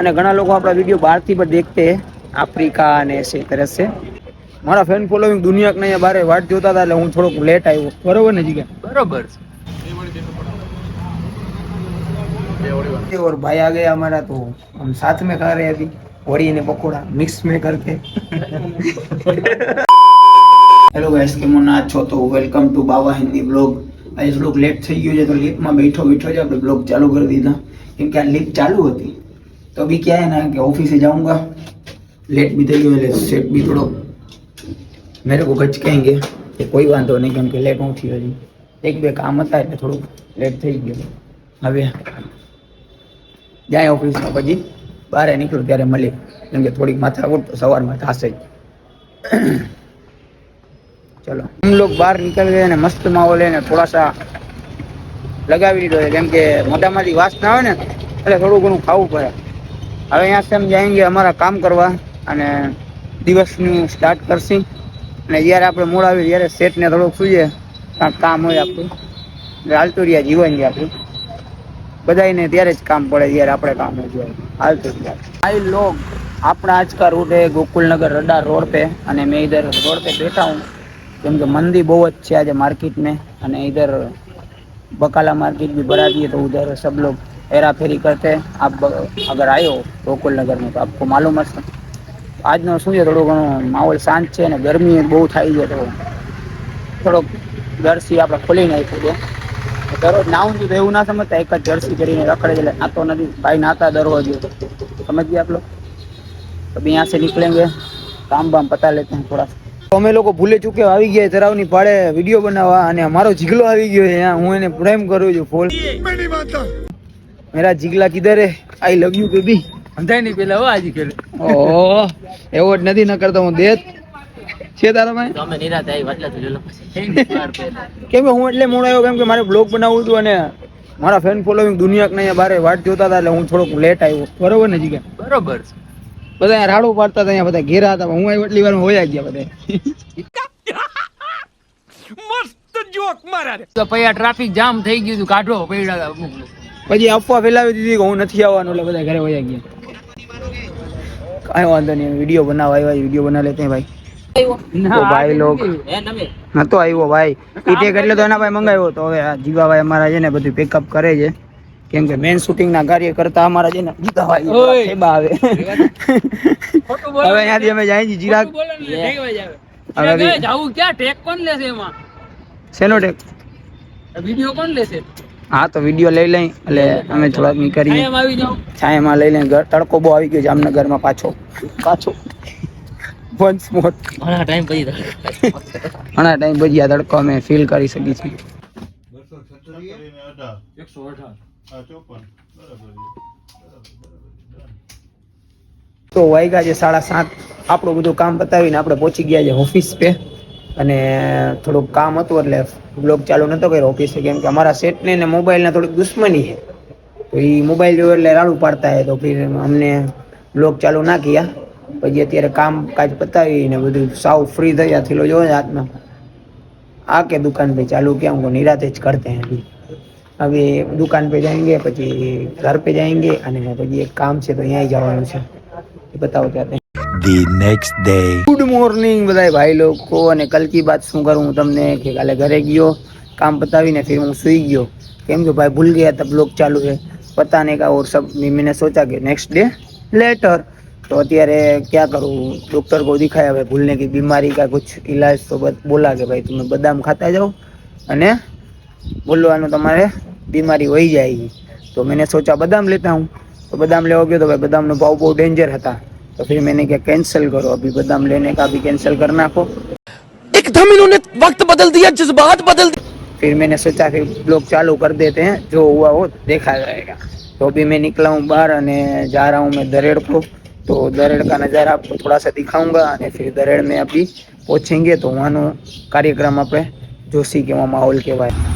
અને ઘણા લોકો આપણા વીડિયો બહારથી પણ દેખતે આફ્રિકા અને એસે તરફ છે. મારા ફેન ફોલોઈંગ દુનિયા કે બારે વાટ જોતા હતા એટલે હું થોડોક લેટ આવ્યો. બરોબર ને જીગા? બરોબર. છે ઓર ભાઈ આ ગયા અમારા તો હમ સાથ મેં ખા રહે અભી વડી અને પકોડા મિક્સ મેં કરતે હેલો ગાઈસ કેમોન આ છો? તો વેલકમ ટુ બાવા હિન્દી બ્લોગ આજે થોડુંક લેટ થઈ ગયો છે તો લિફ્ટમાં બેઠો બેઠો જ આપણે બ્લોગ ચાલુ કરી દીધા. કેમ કે આ લિફ્ટ ચાલુ હતી. તો अभी क्या है ना कि ऑफिस से લેટ लेट થઈ ગયો એટલે સેટ भी થોડો. मेरे को गचकेंगे કે કોઈ વાંધો નહીં, કેમ કે લેટ ઉઠી થયો હજી. એક બે કામ હતા એટલે થોડુંક લેટ થઈ ગયું. હવે જાય ઓફિસમાં પછી. બહાર નીકળું ત્યારે મળી. કેમ કે થોડીક માથા તો સવારમાં થશે જ. ચલો. હમ લોગ બહાર નીકળી ગયા ને, મસ્ત માહોલ ને થોડા સા લગાવી દીધો છે. કેમ કે મોઢામાંથી વાસ ના આવે ને, એટલે થોડું ઘણું ખાવું પડે. હવે અહીંયા से हम जाएंगे અમારા કામ કરવા અને દિવસનું સ્ટાર્ટ કરશી અને જ્યારે આપણે મોડ આવી ત્યારે સેટને થોડુંક સૂઈએ કાંઈક કામ હોય આપણું એટલે હાલતું રહ્યા જીવન છે આપણું બધાને ત્યારે જ કામ પડે જ્યારે આપણે કામ હોય ત્યારે હાલતું જ રહ્યા भाई लोग अपना आज का रूट है गोकुल नगर रडा रोड पे અને मैं इधर रोड पे बैठा हूँ કેમ કે મંદી બહુ જ છે આજે मार्केट में અને इधर बकाला मार्केट भी बढ़ा दिए तो उधर सब लोग हेरा फेरी करते हैं आप ब- अगर आए हो गोकुल नगर में तो आपको मालूम હશે આજનો શું છે થોડું ઘણું માહોલ શાંત છે ને ગરમી બહુ થાય છે તો થોડોક જર્સી આપણે ખોલી નાખ્યું છે દરરોજ નાવું છું તો એવું ના સમજતા એક જ જર્સી કરીને રખડે છે એટલે નાતો નથી ભાઈ નાતા દરરોજ समझ गए आप लोग अभी यहाँ से निकलेंगे काम बाम पता लेते हैं थोड़ा અમે લોકો ભૂલે ચૂકે આવી ગયા તરાવની પાડે વિડીયો બનાવવા અને અમારો જીગલો આવી ગયો છે અહીંયા હું એને પ્રેમ કરું છું ફોલ મેરા જીગલા કિધર હે આઈ લવ યુ બેબી અંધાઈ નહીં પેલા હો આજે ખેલે ઓહો એવો જ નથી ન કરતો હું દેત. છે તારા ભાઈ? તમે અમે નિરાતે આવી વાટલા તો જોલો કેમ કે હું એટલે મોડો આવ્યો કેમ કે મારે બ્લોગ બનાવવું હતું અને મારા ફેન ફોલોઈંગ દુનિયા કે અહીંયા બારે વાટ જોતા હતા એટલે હું થોડોક લેટ આવ્યો. બરોબર ને જીગા? બરોબર. બધા અહીંયા રાડું પાડતા હતા અહીંયા બધા ઘેરા હતા હું આવ્યો એટલી વાર હોયા ગયા બધા. તો પછી આ ટ્રાફિક જામ થઈ ગયું હતું કાઢો પડ્યા હતા અમુક લોકો. પછી અફવા ફેલાવી દીધી કે હું નથી આવવાનું એટલે બધા ઘરે વયા ગયા. કાંઈ વાંધો નહીં વીડિયો બનાવવા આવ્યા વીડિયો બના લેતે ભાઈ. તો ભાઈ હે નતો આવ્યો ભાઈ. ઈટેક એટલે તો એના ભાઈ મંગાવ્યો તો. હવે જીવાભાઈ અમારા છે ને બધું પેકઅપ કરે છે. કેમ કે મેન શૂટિંગ ના કાર્ય કરતા અમારા છે ને જીગાભાઈ ઓય. આવે. હવે અહીંયાથી અમે જાય છીએ જાવે. ક્યાં? ટેક કોણ લેશે એમાં? શેનો ટેક? વીડિયો કોણ લેશે હા તો વીડિયો લઈ લઈ. એટલે અમે થોડાક નીકળીએ છાયામાં લઈ લઈને ઘર તડકો બહુ આવી ગયો જામનગરમાં પાછો. પાછો. વન્સ મોર ઘણા ટાઈમ પછી ઘણા ટાઈમ પછી આ તડકો અમે ફીલ કરી શકીએ છીએ. તો વાગ્યા છે સાડા સાત. આપણું બધું કામ પતાવીને આપણે પહોંચી ગયા છે ઓફિસ પે. અને થોડુંક કામ હતું એટલે બ્લોગ ચાલુ નહોતો કર્યો ઓફિસે, કેમ કે અમારા સેટને ને મોબાઈલને થોડીક દુશ્મની છે. તો એ મોબાઈલ જોયો એટલે રાડું પાડતા હોય તો ફિર અમને બ્લોગ ચાલુ ના કયા પછી અત્યારે કામ કાજ પતાવીને બધું સાવ ફ્રી થઈ જાય થયેલો જોયો હાથમાં. આ કે દુકાન પે ચાલુ ક્યાં? હું નિરાતે જ કરતે હે. હવે દુકાન પે જાયંગે, પછી ઘર પે જાયંગે અને પછી એક કામ છે તો અહીંયા જવાનું છે. એ બતાવો ત્યાં the next day good morning બધાય ભાઈ લોકો, અને કલકી કી શું કરું? હું તમને કે કાલે ઘરે ગયો, કામ પતાવીને ફિર હું સૂઈ ગયો. કેમ કે ભાઈ ભૂલ ગયા તબ બ્લોગ ચાલુ છે. પતા નહીં કા ઓર સબ, મેં સોચા કે નેક્સ્ટ ડે લેટર તો અત્યારે ક્યાં કરું? ડૉક્ટર કો દેખાય હવે ભૂલને કે બીમારી કા કુછ ઇલાજ તો બોલા કે ભાઈ, તમે બદામ ખાતા જાઓ. અને બોલવાનું તમારે બીમારી હોઈ જાયગી તો મેં સોચા બદામ લેતા હું તો બદામ લેવા ગયો તો ભાઈ બદામનો ભાવ બહુ ડેન્જર હતા. तो फिर मैंने क्या कैंसिल करो? अभी बदम लेने का भी कैंसिल करना को। एकदम इन्होंने वक्त बदल दिया जज्बात बदल दिया फिर मैंने सोचा कि लोग चालू कर देते हैं जो हुआ वो देखा जाएगा। तो अभी मैं निकला हूँ बाहर अने जा रहा हूँ मैं दरेड़ को। तो दरेड़ का नज़ारा आपको थोड़ा सा दिखाऊँगा में अभी દરેડ तो અભી कार्यक्रम आप जोशी के वहाँ माहौल के માહોલ કહેવાય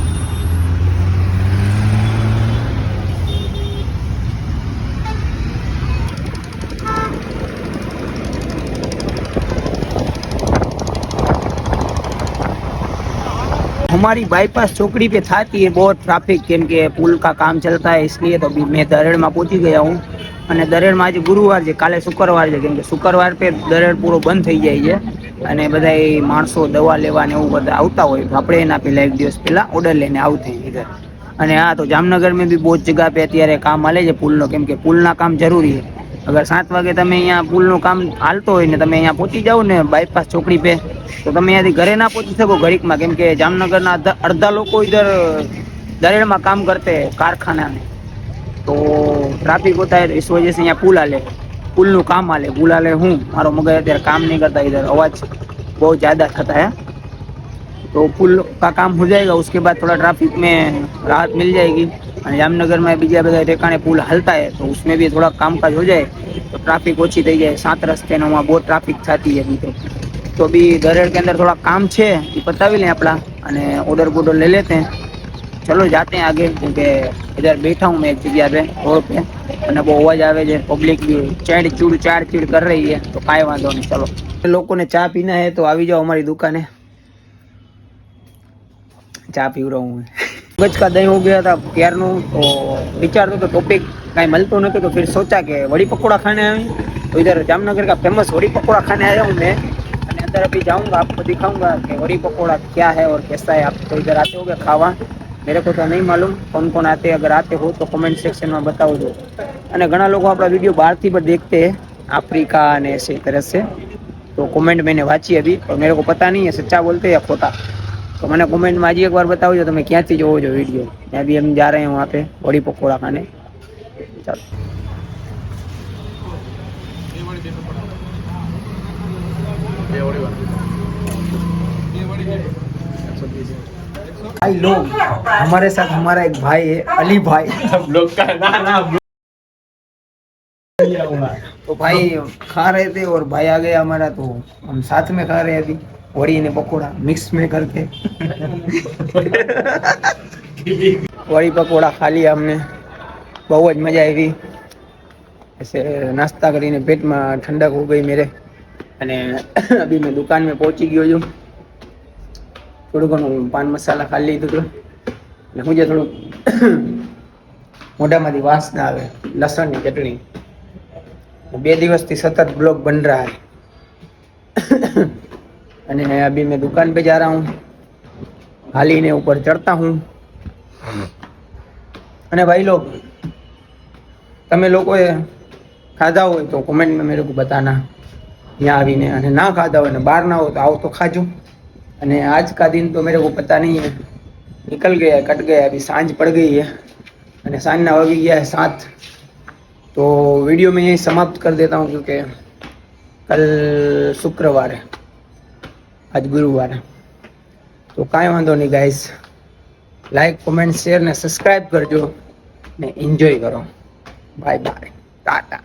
हमारी बाईपास चौकड़ी पे था कि ये बहुत ट्रैफिक केम के पुल का काम चलता है इसलिए तो अभी मैं दरेड़ में पहुंची गया हूँ અને દરેડમાં આજે ગુરુવાર છે કાલે શુક્રવાર છે કેમ કે શુક્રવાર પે દરેડ પૂરો બંધ થઈ જાય છે અને બધા માણસો દવા લેવા ને એવું બધા આવતા હોય તો આપણે એના પહેલા એક દિવસ પહેલા ઓર્ડર લઈને આવતે ઇધર અને હા તો જામનગર में भी बहुत જગહ पे અત્યારે કામ હાલે છે પુલનો કેમ કે પુલના કામ જરૂરી છે अगर सात वगे ते अ पुल नु काम हालतो हो ते अ पोची जाओ ने बाइपास चोकड़ी पे तो ते अ घरे ना पोची सको घड़ीक में केम के जामनगर अर्धा लोग इधर दरेड में काम करते कारखाना ने तो ट्राफिक होता है इस वजह से अ पुल हाले पुल नु काम हाले पुल हाले हूँ मारो मगज अत्य काम नहीं करता इधर अवाज बहुत ज़्यादा थता है तो पुल का काम हो जाएगा उसके बाद थोड़ा ट्राफिक में राहत मिल जाएगी અને જામનગરમાં બીજા બધા ઠેકાણે પુલ હાલતા હોય તો ઉસમે બી થોડા કામકાજ હો જાય, તો ટ્રાફિક ઓછી થઈ જાય. સાત રસ્તે નોમાં બહુ ટ્રાફિક થતી હે બીજો તો બી દરેડ કે અંદર થોડા કામ છે, એ પતાવી લે આપણા અને ઓર્ડર બોર્ડર લઈ લેતે. ચલો જાતે આગે કે इधर બેઠા હું મેં એક જગ્યા પે રોડ पे અને બહુ અવાજ આવે છે પબ્લિક બી ચેડ ચૂડ ચાડ ચીડ કરી રહી છે, તો કાંઈ વાંધો નહીં, ચલો. લોકોને ચા પીના હે, તો આવી જાઓ અમારી દુકાને. ચા પીવડાવું હું. ગચકા દહીં ઉગ્યા હતા ત્યારનું, તો વિચારતો તો ટોપિક કાંઈ મળતો નહોતો તો ફિર સોચા કે વડી પકોડા ખાને આવી. તો इधर જામનગર કા ફેમસ વડી પકોડા ખાને આયા હું મેં, અને અંદર અભી જાઉંગા આપકો દિખાઉંગા કે વડી પકોડા ક્યા હૈ ઓર કેસા હૈ, આપ તો इधर આતે હોગે ખાવા. મેરે કો તો નહીં માલુમ કોણ કોણ આતે, અગર આતે હો તો કોમેન્ટ સેક્શનમાં બતાવજો. અને ઘણા લોકો આપણા વીડિયો બહારથી પણ દેખતે अफ्रीका અને ऐसे तरह से तो कमेंट मैंने वाची अभी और मेरे को पता नहीं है सच्चा बोलते या खोता तो मैंने कमेंट में आज एक बार बताओ जो तुम्हें क्या चीज़ हो जो वीडियो मैं भी हम जा रहे हैं वहाँ पे बड़ी पकौड़ा खाने चलो भाई लोग हमारे साथ हमारा एक भाई है अली भाई सब लोग का ना ना तो भाई खा रहे थे और भाई आ गया हमारा तो हम साथ में खा रहे अभी વળી ને પકોડા મિક્સ મેં કરકે. વળી પકોડા ખાલી અમને બહુ જ મજા આવી. એટલે નાસ્તા કરીને પેટમાં ઠંડક હો ગઈ મેરે. અને અભી મેં દુકાન મેં પહોંચી ગયો છું. થોડું ઘણું પાન મસાલા ખાલી લીધું હતું. એટલે હું જે થોડું મોઢામાંથી વાસ ના આવે, લસણની ચટણી. બે દિવસથી સતત બ્લોક બન રહ્યા अने अभी मैं दुकान पे जा रहा हूँ हाली ने ऊपर चढ़ता हूँ अने भाई लोग તમે લોકોએ ખાધા હોય તો કોમેન્ટમાં મેરે કો બતાના. यहाँ આવીને અને ના ખાધા હોય ને બહાર ના હોય તો આવો તો ખાજો. અને આજ કા દિન તો મેરે કો પતા નહીં હે. निकल गया कट गया अभी साँझ पड़ गई है मैंने साँझ ना वगी गया है साथ तो वीडियो में यही समाप्त कर देता हूँ क्योंकि कल शुक्रवार है આજ ગુરુવારે. તો કાંઈ વાંધો નહીં ગાઈસ લાઈક કોમેન્ટ શેર ને સબસ્ક્રાઈબ કરજો ને એન્જોય કરો. Bye bye Tata